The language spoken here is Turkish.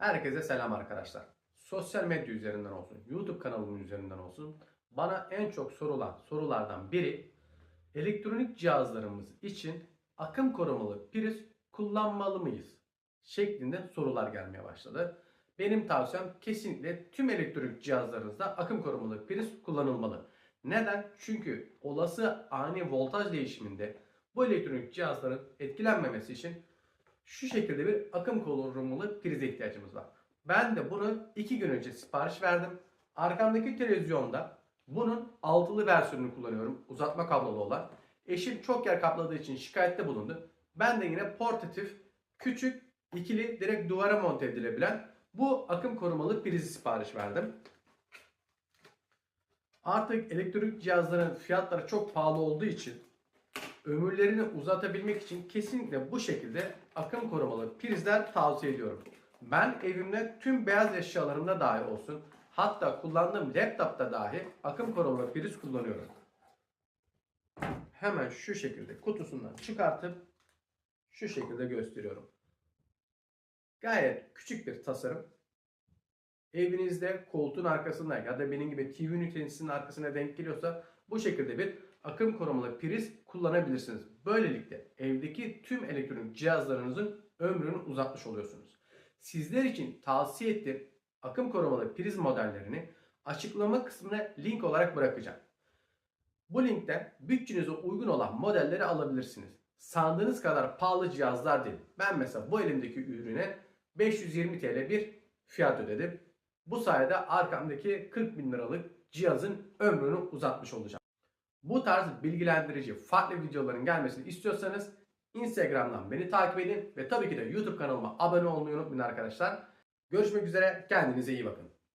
Herkese selam arkadaşlar. Sosyal medya üzerinden olsun, YouTube kanalımın üzerinden olsun bana en çok sorulan sorulardan biri elektronik cihazlarımız için akım korumalı priz kullanmalı mıyız? şeklinde sorular gelmeye başladı. Benim tavsiyem kesinlikle tüm elektronik cihazlarınızda akım korumalı priz kullanılmalı. Neden? Çünkü olası ani voltaj değişiminde bu elektronik cihazların etkilenmemesi için şu şekilde bir akım korumalı prize ihtiyacımız var. Ben de bunu 2 gün önce sipariş verdim. Arkamdaki televizyonda bunun altılı versiyonunu kullanıyorum. Uzatma kablolu olan. Eşim çok yer kapladığı için şikayette bulundu. Ben de yine portatif, küçük, ikili direkt duvara monte edilebilen bu akım korumalı prizi sipariş verdim. Artık elektronik cihazların fiyatları çok pahalı olduğu için ömürlerini uzatabilmek için kesinlikle bu şekilde akım korumalı prizler tavsiye ediyorum. Ben evimde tüm beyaz eşyalarımda dahi olsun hatta kullandığım laptopta dahi akım korumalı priz kullanıyorum. Hemen şu şekilde kutusundan çıkartıp şu şekilde gösteriyorum. Gayet küçük bir tasarım. Evinizde koltuğun arkasında ya da benim gibi TV ünitesinin arkasına denk geliyorsa bu şekilde bir akım korumalı priz kullanabilirsiniz. Böylelikle evdeki tüm elektronik cihazlarınızın ömrünü uzatmış oluyorsunuz. Sizler için tavsiye ettiğim akım korumalı priz modellerini açıklama kısmına link olarak bırakacağım. Bu linkten bütçenize uygun olan modelleri alabilirsiniz. Sandığınız kadar pahalı cihazlar değil. Ben mesela bu elimdeki ürüne 520 TL bir fiyat ödedim. Bu sayede arkamdaki 40 bin liralık cihazın ömrünü uzatmış olacağım. Bu tarz bilgilendirici farklı videoların gelmesini istiyorsanız Instagram'dan beni takip edin ve tabii ki de YouTube kanalıma abone olmayı unutmayın arkadaşlar. Görüşmek üzere kendinize iyi bakın.